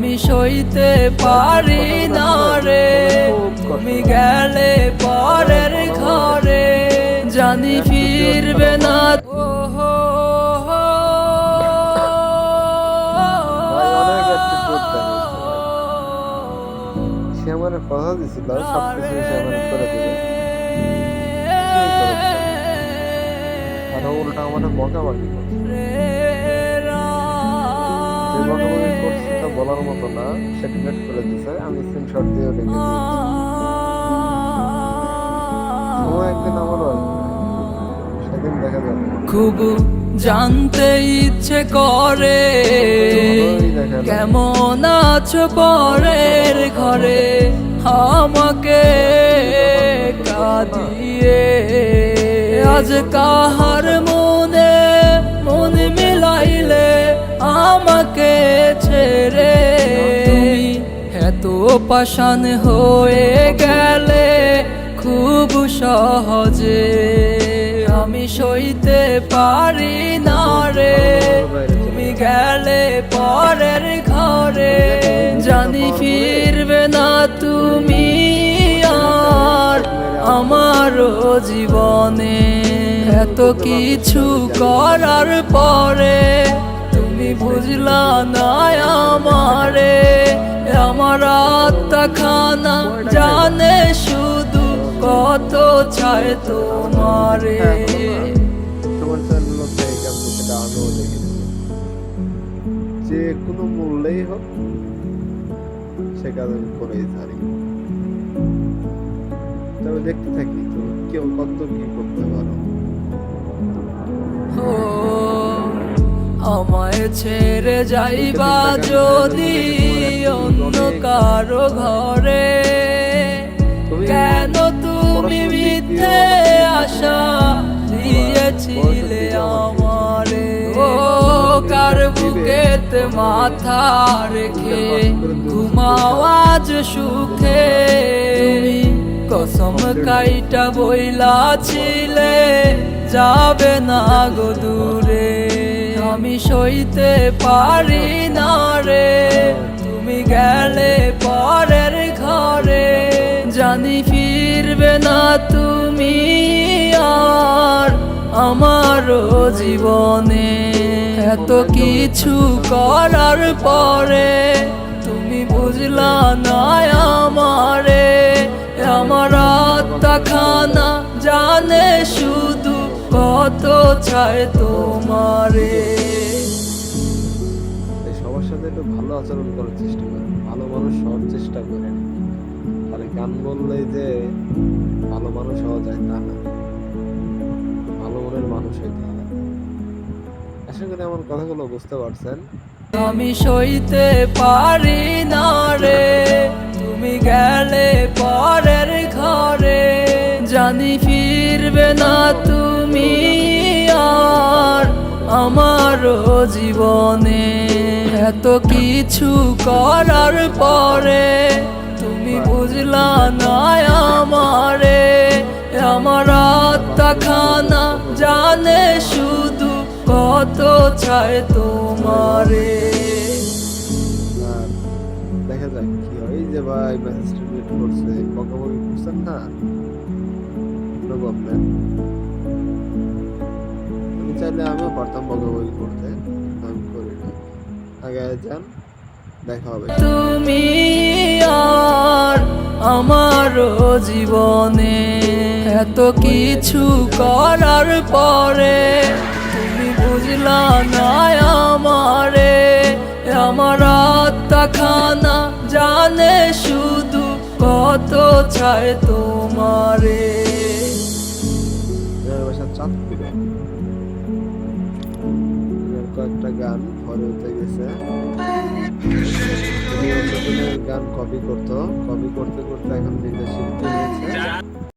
আমি সইতে পারি না রে। তুমি গেলে পরের ঘরে। জানি ফিরবে না। সে আমার কথা দিছিল সব কিছু সে আমার করে দেবে। আর। উল্টা আমার বকাবাকি করছে। যে করছে তা বলার মতো না। করে দিছে। আমি স্ক্রিনশট দিয়ে একদিন আমারও আসবে। সেদিন দেখা যাবে। খুব জানতে ইচ্ছে করে। কেমন আছো পরের ঘরে? আমাকে কাঁদিয়ে। আজ কাহার মনে আমাকে ছেড়ে। তুমি এত পাষাণ হয়ে গেলে খুব সহজে। আমি সইতে পারি না রে। তুমি গেলে পরের ঘরে। জানি ফিরবে না তুমি আর আমারও জীবনে। এত কিছু করার পরে বুঝলা না আমারে? আমার আত্মা খানা জানে শুধু কত চায় তোমারে। দেখেছি। যে কোনো মূল্যেই হোক সে কাজ আমি করেই ছাড়ি। তবে দেখতে থাকি তো কেউ কত কি করতে পারো। আমায় ছেড়ে যাইবা যদি অন্য কারও ঘরে। কেন তুমি মিথ্যে আশা দিয়েছিলে আমারে? ও কার বুকেতে মাথা রেখে ঘুমাও আজ সুখে? কসম কাইটা বইলা ছিলে, যাবে না গো দূরে। আমি সইতে পারি না রে। তুমি গেলে পরের ঘরে। জানি ফিরবে না তুমি আর আমারও জীবনে। এত কিছু করার পরে তুমি বুঝলা না আমারে। আমার আত্মা খানা জানে শুধু কত চায় তোমারে। একটু ভালো আচরণ করার চেষ্টা করেন ভালো মানুষ হওয়ার চেষ্টা করেন আর গান বললেই যে ভালো মানুষ হওয়া যায় তা না। ভালো মনের মানুষ হইতে হয় আশা করি আমার কথাগুলো বুঝতে পারছেন। আমি সইতে পারি না রে, তুমি গেলে পরের ঘরে। জানি ফিরবে না তুমি আর আমারও জীবনে এত কিছু করার পরে তুমি বুঝলা না আমারে, আমার আত্মা খানা জানে শুধু কত চায় তোমারে। দেখা যাক কি হয়। যে ভাই মেসেজটা করছে না? নো প্রবলেম চাইলে আমিও পারতাম বকাবকি করতে। আমি করি না আগে যান দেখা হবে। তুমি আর আমারও জীবনে এত কিছু করার পরে তুমি বুঝলা না আমারে। আমার আত্মা খানা জানে শুধু কত চায় তোমারে। এর কয়েকটা গান উঠে গেছে। গান কপি করতো। কপি করতে করতে এখন নিজের শিল্পী হয়েছে।